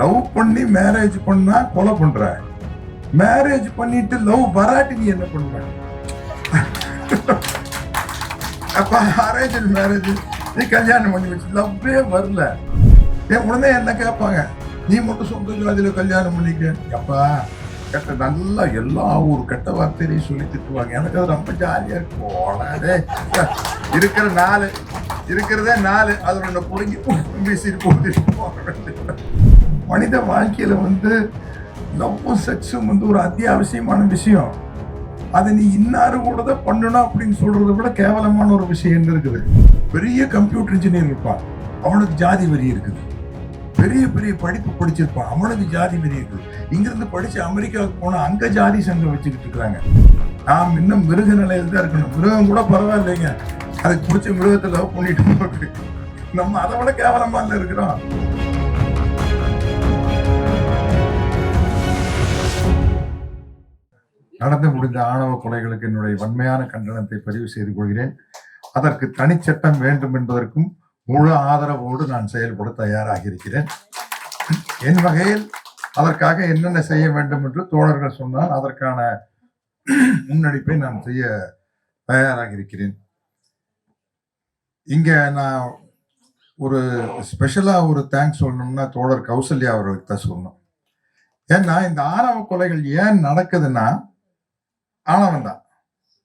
Love பண்ணி marriage பண்ணா கொலை பண்ற. மேரேஜ் பண்ணிட்டு லவ் வராட்டி நீ என்ன பண்ற அப்ப அரேஞ்ச் மேரேஜ் நீ கல்யாணம் பண்ணி வச்சு லவ்வே வரல. என் உடனே என்ன கேட்பாங்க? நீ மட்டும் சொந்த ஜாதியில கல்யாணம் பண்ணிக்க. அப்பா கெட்ட நல்லா எல்லா ஊர் கெட்ட வார்த்தையிலையும் சொல்லி திட்டுவாங்க. எனக்கு அது ரொம்ப ஜாலியா இருக்கு. போனாலே இருக்கிற நாலு இருக்கிறதே நாலு. அதில் ரெண்டு புடுங்கி வீசிட்டு போட்டுட்டு போக வேண்டியது மனித வாழ்க்கையில் வந்து லவ்வும் செக்ஸும் வந்து ஒரு அத்தியாவசியமான விஷயம். அதை நீ இன்னாரு கூட தான் பண்ணணும் அப்படின்னு சொல்றதை விட கேவலமான ஒரு விஷயம் என்ன இருக்குது? பெரிய கம்ப்யூட்டர் இன்ஜினியர் இருப்பான். அவனுக்கு ஜாதி வரி இருக்குது. பெரிய பெரிய படிப்பு படிச்சிருப்பான். அவனுக்கு ஜாதி வரி இருக்குது. இங்கிருந்து படித்து அமெரிக்காவுக்கு போனால் அங்கே ஜாதி சங்கம் வச்சுக்கிட்டு இருக்கிறாங்க. நாம் இன்னும் மிருக நிலையில் தான் இருக்கணும். மிருகம் கூட பரவாயில்லைங்க. அதுக்கு பிடிச்ச மிருகத்தை லவ் பண்ணிட்டு போகுது நம்ம அதை விட கேவலமாக இருக்கிறோம். நடந்து முடிந்த ஆணவ கொலைகளுக்கு என்னுடைய வன்மையான கண்டனத்தை பதிவு செய்து கொள்கிறேன். அதற்கு தனிச்சட்டம் வேண்டும் என்பதற்கும் முழு ஆதரவோடு நான் செயல்பட தயாராக இருக்கிறேன் என் வகையில் அதற்காக என்னென்ன செய்ய வேண்டும் என்று தோழர்கள் சொன்னால் அதற்கான முன்னெடுப்பை நான் செய்ய தயாராக இருக்கிறேன் இங்க நான் ஒரு ஸ்பெஷலா ஒரு தேங்க்ஸ் சொல்லணும்னா தோழர் கௌசல்யா அவர்களுக்கு தான் சொல்லணும். ஏன்னா இந்த ஆணவ கொலைகள் ஏன் நடக்குதுன்னா ஆனவன் தான்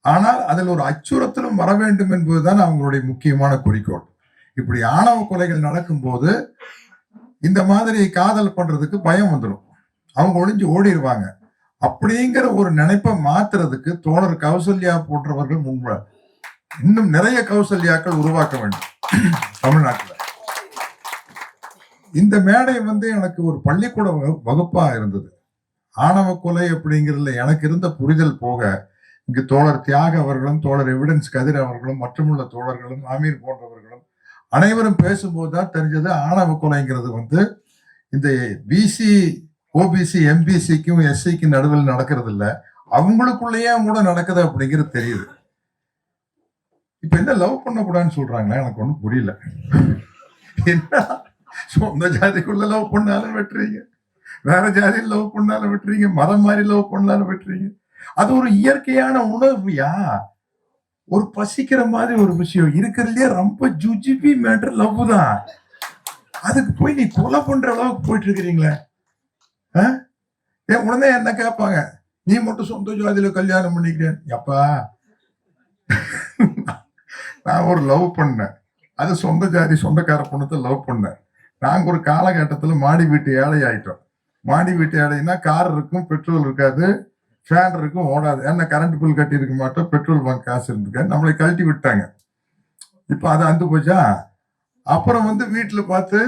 ஆனால் அதில் ஒரு அச்சுறுத்தலும் வர வேண்டும் என்பதுதான் அவங்களுடைய முக்கியமான குறிக்கோள். இப்படி ஆணவ கொலைகள் நடக்கும்போது இந்த மாதிரி காதல் பண்றதுக்கு பயம் வந்துடும் அவங்க ஒளிஞ்சு ஓடிடுவாங்க அப்படிங்கிற ஒரு நினைப்பை மாத்துறதுக்கு தோழர் கௌசல்யா போன்றவர்கள் முன்பு இன்னும் நிறைய கௌசல்யாக்கள் உருவாக்க வேண்டும். தமிழ்நாட்டில். இந்த மேடை வந்து எனக்கு ஒரு பள்ளிக்கூட வகு- வகுப்பா இருந்தது. ஆணவ கொலை அப்படிங்கிறதுல எனக்கு இருந்த புரிதல் போக இங்கு தோழர் தியாக அவர்களும் தோழர் எவிடன்ஸ் கதிர் அவர்களும் மற்றுமுள்ள தோழர்களும் அமீர் போன்றவர்களும் அனைவரும் பேசும்போது தான் தெரிஞ்சது ஆணவ கொலைங்கிறது வந்து இந்த பிசி ஓபிசி எம்பிசிக்கும் எஸ்சிக்கும் நடுவில் நடக்கிறது இல்லை அவங்களுக்குள்ளேயே கூட நடக்குது அப்படிங்கிறது தெரியுது. இப்ப என்ன லவ் பண்ணக்கூடாதுன்னு சொல்றாங்களே? எனக்கு ஒன்றும் புரியல. என்ன? சொந்த ஜாதிக்குள்ள லவ் பண்ணாலும் வெட்டுறீங்க. வேற ஜாதியில் லவ் பண்ணாலும் விட்டுறீங்க மதம் மாதிரி லவ் பண்ணாலும் விட்டுறீங்க. அது ஒரு இயற்கையான உணர்வுயா? ஒரு பசிக்கிற மாதிரி ஒரு விஷயம். இருக்கிறதுலயே ரொம்ப ஜுஜிபி மேட்டர் லவ் தான். அதுக்கு போய் நீ கொலை பண்ற அளவுக்கு போயிட்டு இருக்கிறீங்களே? ஆ? ஏன் உடனே என்ன கேட்பாங்க? நீ மட்டும் சொந்த ஜாதியில கல்யாணம் பண்ணிக்கிறேன். எப்பா? நான் ஒரு லவ் பண்ணேன். அது சொந்த ஜாதி சொந்தக்கார பொண்ணத்தை லவ் பண்ணேன். நாங்க ஒரு காலகட்டத்துல மாடி வீட்டு ஏழை ஆயிட்டோம். மாடி வீட்டு ஏழைன்னா கார் இருக்கும் பெட்ரோல் இருக்காது ஃபேன் இருக்கும் ஓடாது. ஏன்னா கரண்ட் பில் கட்டி இருக்க மாட்டோம் பெட்ரோல் பங்க் காசு இருந்துக்க நம்மளை கழட்டி விட்டாங்க. இப்போ அது அந்து போச்சா? அப்புறம் வந்து வீட்டில் பார்த்து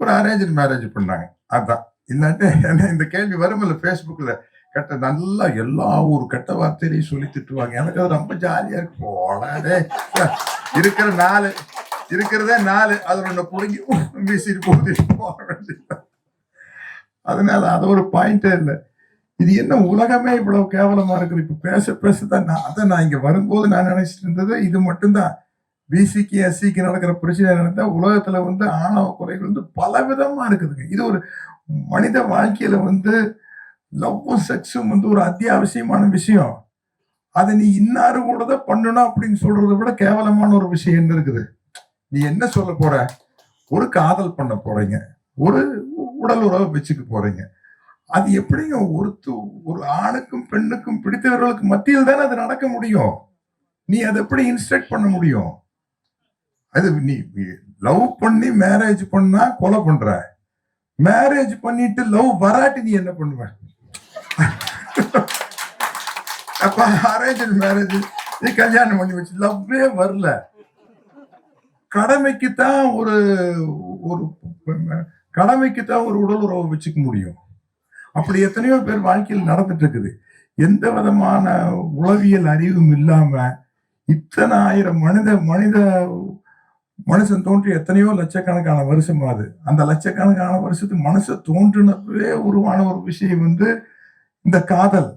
ஒரு அரேஞ்ச் மேரேஜ் பண்ணாங்க. அதுதான் இல்லாட்டி என்ன இந்த கேள்வி வருமில்ல ஃபேஸ்புக்கில் கெட்ட நல்லா எல்லா ஊர் கெட்ட வார்த்தையிலையும் சொல்லி திட்டுவாங்க. எனக்கு அது ரொம்ப ஜாலியாக இருக்கு. போடாதே இருக்கிற நாலு இருக்கிறதே நாலு. அதில் ஒன்று பிடுங்கி வீசிட்டு போகுது. போக அதனால அது ஒரு பாயிண்டே இல்லை. இது என்ன உலகமே இவ்வளவு கேவலமா இருக்குது? இப்ப பேச பேசத்தான் நான் அதை நான் இங்க வரும்போது நான் நினைச்சிட்டு இருந்தது இது மட்டும்தான். பிசிக்கு எஸ்சிக்கு நடக்கிற பிரச்சனை நடந்தா உலகத்துல வந்து ஆணவ குறைகள் வந்து பல விதமா இருக்குதுங்க. இது ஒரு மனித வாழ்க்கையில வந்து லவ்வும் செக்ஸும் வந்து ஒரு அத்தியாவசியமான விஷயம். அதை நீ இன்னாரு கூட தான் பண்ணணும் அப்படின்னு சொல்றதை விட கேவலமான ஒரு விஷயம் என்ன இருக்குது? நீ என்ன சொல்ல போற? ஒரு காதல் பண்ண போறீங்க. ஒரு உடல் உறவு வச்சுக்க போறீங்க. அது எப்படிங்க ஒருத்து ஒரு ஆணுக்கும் பெண்ணுக்கும் பிடித்தவர்களுக்கு மத்தியில் தானே அது நடக்க முடியும்? நீ அதை எப்படி இன்ஸ்ட்ரக்ட் பண்ண முடியும்? அது நீ லவ் பண்ணி மேரேஜ் பண்ணா கொலை பண்ற. மேரேஜ் பண்ணிட்டு லவ் வராட்டி நீ என்ன பண்ணுவ? அப்ப அரேஞ்ச் மேரேஜ் நீ கல்யாணம் பண்ணி வச்சு லவ்வே வரல. கடமைக்கு தான் ஒரு ஒரு கடமைக்கு தான் ஒரு உடல் உறவை வச்சுக்க முடியும். அப்படி எத்தனையோ பேர் வாழ்க்கையில் நடந்துட்டு இருக்குது. எந்த விதமான உளவியல் அறிவும் இல்லாம இத்தனை ஆயிரம் மனித மனித மனுஷன் தோன்றி எத்தனையோ லட்சக்கணக்கான வருஷம் ஆகுது அந்த லட்சக்கணக்கான வருஷத்துக்கு மனுஷன் தோன்றினப்பவே உருவான ஒரு விஷயம் வந்து இந்த காதல்.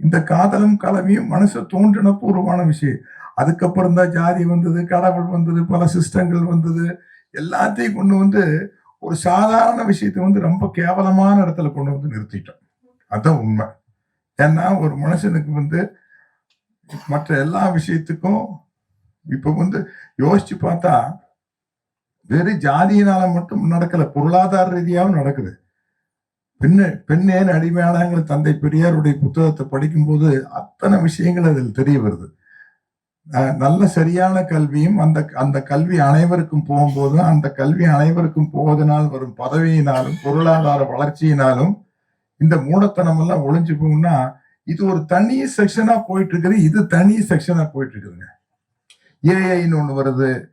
இந்த காதலும் கலவையும் மனுஷன் தோன்றினப்போ உருவான விஷயம். அதுக்கப்புறம் தான் ஜாதி வந்தது கடவுள் வந்தது பல சிஸ்டங்கள் வந்தது. எல்லாத்தையும் கொண்டு வந்து ஒரு சாதாரண விஷயத்தை வந்து ரொம்ப கேவலமான இடத்துல கொண்டு வந்து நிறுத்திட்டோம். அதுதான் உண்மை. ஏன்னா ஒரு மனுஷனுக்கு வந்து மற்ற எல்லா விஷயத்துக்கும் இப்போ வந்து யோசிச்சு பார்த்தா வெறும் ஜாதியினால மட்டும் நடக்கல பொருளாதார ரீதியாகவும் நடக்குது. பெண்ணு பெண்ணேன் அடிமையானாங்கிற தந்தை பெரியாருடைய புத்தகத்தை படிக்கும்போது அத்தனை விஷயங்கள் அதில் தெரிய வருது. நல்ல சரியான கல்வியும் அந்த அந்த கல்வி அனைவருக்கும் போகும்போதும் அந்த கல்வி அனைவருக்கும் போவதனால் வரும் பதவியினாலும் பொருளாதார வளர்ச்சியினாலும் இந்த மூடத்தனம் எல்லாம் ஒளிஞ்சு போகும்னா இது ஒரு தனி செக்ஷனா போயிட்டு இருக்குது இது தனி செக்ஷனா போயிட்டு இருக்குதுங்க ஏஐன்னு ஒண்ணு வருது.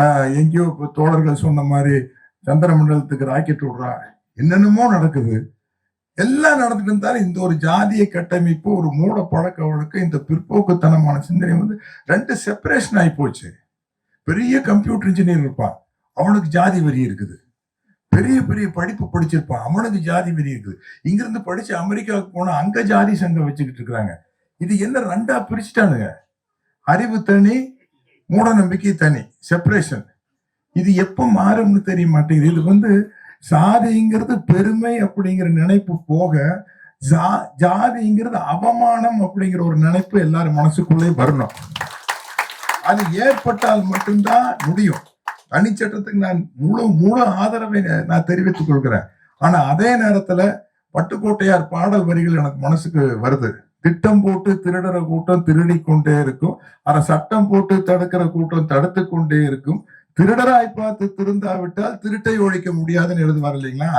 ஆஹ் எங்கேயோ தோழர்கள் சொன்ன மாதிரி சந்திரமண்டலத்துக்கு ராக்கெட் விடுறா. என்னென்னமோ நடக்குது. எல்லாம் நடந்துட்டு இருந்தாலும் இந்த ஒரு ஜாதிய கட்டமைப்பு ஒரு மூட பழக்க வழக்கம் இந்த பிற்போக்குத்தனமான சிந்தனை வந்து ரெண்டு செப்பரேஷன் ஆகி போச்சு. பெரிய கம்ப்யூட்டர் இன்ஜினியர் இருப்பான். அவனுக்கு ஜாதி வரி இருக்குது. பெரிய பெரிய படிப்பு படிச்சிருப்பான். அவனுக்கு ஜாதி வரி இருக்குது. இங்கிருந்து படிச்சு அமெரிக்காவுக்கு போனா அங்க ஜாதி சங்கம் வச்சுக்கிட்டு இருக்கிறாங்க. இது என்ன ரெண்டா பிரிச்சுட்டானுங்க. அறிவு தனி மூட நம்பிக்கை தனி செப்பரேஷன் இது எப்போ மாறும்னு தெரிய மாட்டேங்குது. இது வந்து சாதிங்கிறது பெருமை அப்படிங்கிற நினைப்பு போக ஜா- ஜாதிங்கிறது அவமானம் அப்படிங்கிற ஒரு நினைப்பு எல்லாரும் மனசுக்குள்ளே வரணும். அது ஏற்பட்டால் மட்டும்தான் முடியும். தனிச்சட்டத்துக்கு நான் முழு முழு ஆதரவை நான் தெரிவித்துக் கொள்கிறேன். ஆனா அதே நேரத்துல பட்டுக்கோட்டையார் பாடல் வரிகள் எனக்கு மனசுக்கு வருது. திட்டம் போட்டு திருடுற கூட்டம் திருடி கொண்டே இருக்கும். ஆனா சட்டம் போட்டு தடுக்கிற கூட்டம் தடுத்து கொண்டே இருக்கும். திருடராய் பார்த்து திருந்தாவிட்டால் திருட்டை ஒழிக்க முடியாதுன்னு எழுதுவார் இல்லைங்களா?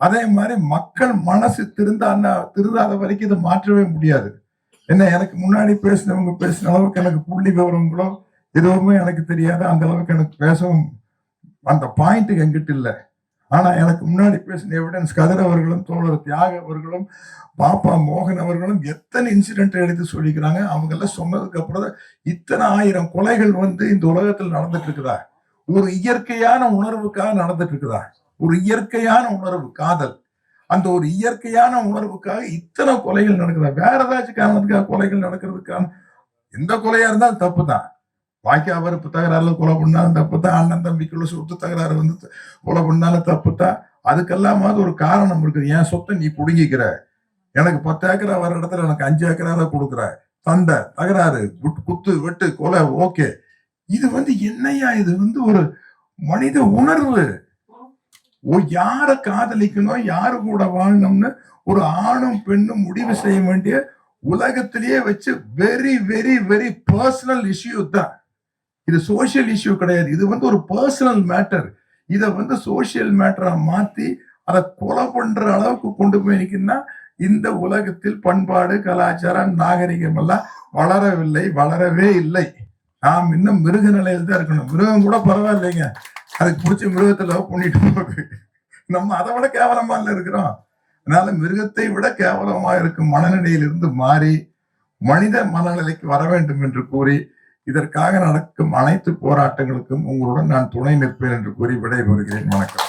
அதே மாதிரி மக்கள் மனசு திருந்தான்னா திருந்தாத வரைக்கும் இதை மாற்றவே முடியாது. என்ன எனக்கு முன்னாடி பேசினவங்க பேசின அளவுக்கு எனக்கு புள்ளி விவரங்களோ எதுவுமே எனக்கு தெரியாது. அந்த அளவுக்கு எனக்கு பேசவும் அந்த பாயிண்ட்டு எங்கிட்ட இல்லை. ஆனா எனக்கு முன்னாடி பேசின எவிடன்ஸ் கதிர் அவர்களும் தோழர் தியாக அவர்களும் பாப்பா மோகன் அவர்களும் எத்தனை இன்சிடென்ட் எடுத்து சொல்லிக்கிறாங்க? அவங்க எல்லாம் சொன்னதுக்கு அப்புறம் இத்தனை ஆயிரம் கொலைகள் வந்து இந்த உலகத்தில் நடந்துட்டு இருக்குதா? ஒரு இயற்கையான உணர்வுக்காக நடந்துட்டு இருக்குதா? ஒரு இயற்கையான உணர்வு காதல். அந்த ஒரு இயற்கையான உணர்வுக்காக இத்தனை கொலைகள் நடக்குதா? வேற ஏதாச்சும் காரணத்துக்காக கொலைகள் நடக்கிறதுக்கான எந்த கொலையா இருந்தாலும் தப்பு தான். வாய்க்கா அவருக்கு தகராறுல கொலை பண்ணாலும் தப்பு தான். அண்ணன் தம்பிக்குள்ள சொத்து தகராறு வந்து கொலை பண்ணாலும் தப்பு தான். அதுக்கெல்லாமாவது ஒரு காரணம் இருக்குது என் சொத்தை நீ புடுங்கிக்கிற. எனக்கு பத்து ஏக்கரா வர இடத்துல எனக்கு அஞ்சு ஏக்கரா தான் கொடுக்குற. சண்டை தகராறு குத்து வெட்டு கொலை ஓகே. இது வந்து என்னையா இது வந்து ஒரு மனித உணர்வு. ஓ யார காதலிக்கணும்? யாரு கூட வாழணும்னு ஒரு ஆணும் பெண்ணும் முடிவு செய்ய வேண்டிய உலகத்திலேயே வச்சு very very very personal issue தான். இது சோஷியல் இஷ்யூ கிடையாது. இது வந்து ஒரு பர்சனல் மேட்டர் இதை வந்து சோஷியல் மேட்டரா மாத்தி அதை கொலை பண்ற அளவுக்கு கொண்டு போய் இந்த உலகத்தில் பண்பாடு கலாச்சாரம் நாகரிகம் எல்லாம் வளரவில்லை வளரவே இல்லை. நாம் இன்னும் மிருக நிலையில் தான் இருக்கணும். மிருகம் கூட பரவாயில்லைங்க. அதுக்கு பிடிச்ச மிருகத்தை லவ் பண்ணிட்டு போகுது. நம்ம அதை விட கேவலமா இல்லை இருக்கிறோம். அதனால மிருகத்தை விட கேவலமா இருக்கும் மனநிலையிலிருந்து மாறி மனித மனநிலைக்கு வர வேண்டும் என்று கூறி இதற்காக நடக்கும் அனைத்து போராட்டங்களுக்கும் உங்களுடன் நான் துணை நிற்பேன் என்று கூறி விடைபெறுகிறேன். வணக்கம்.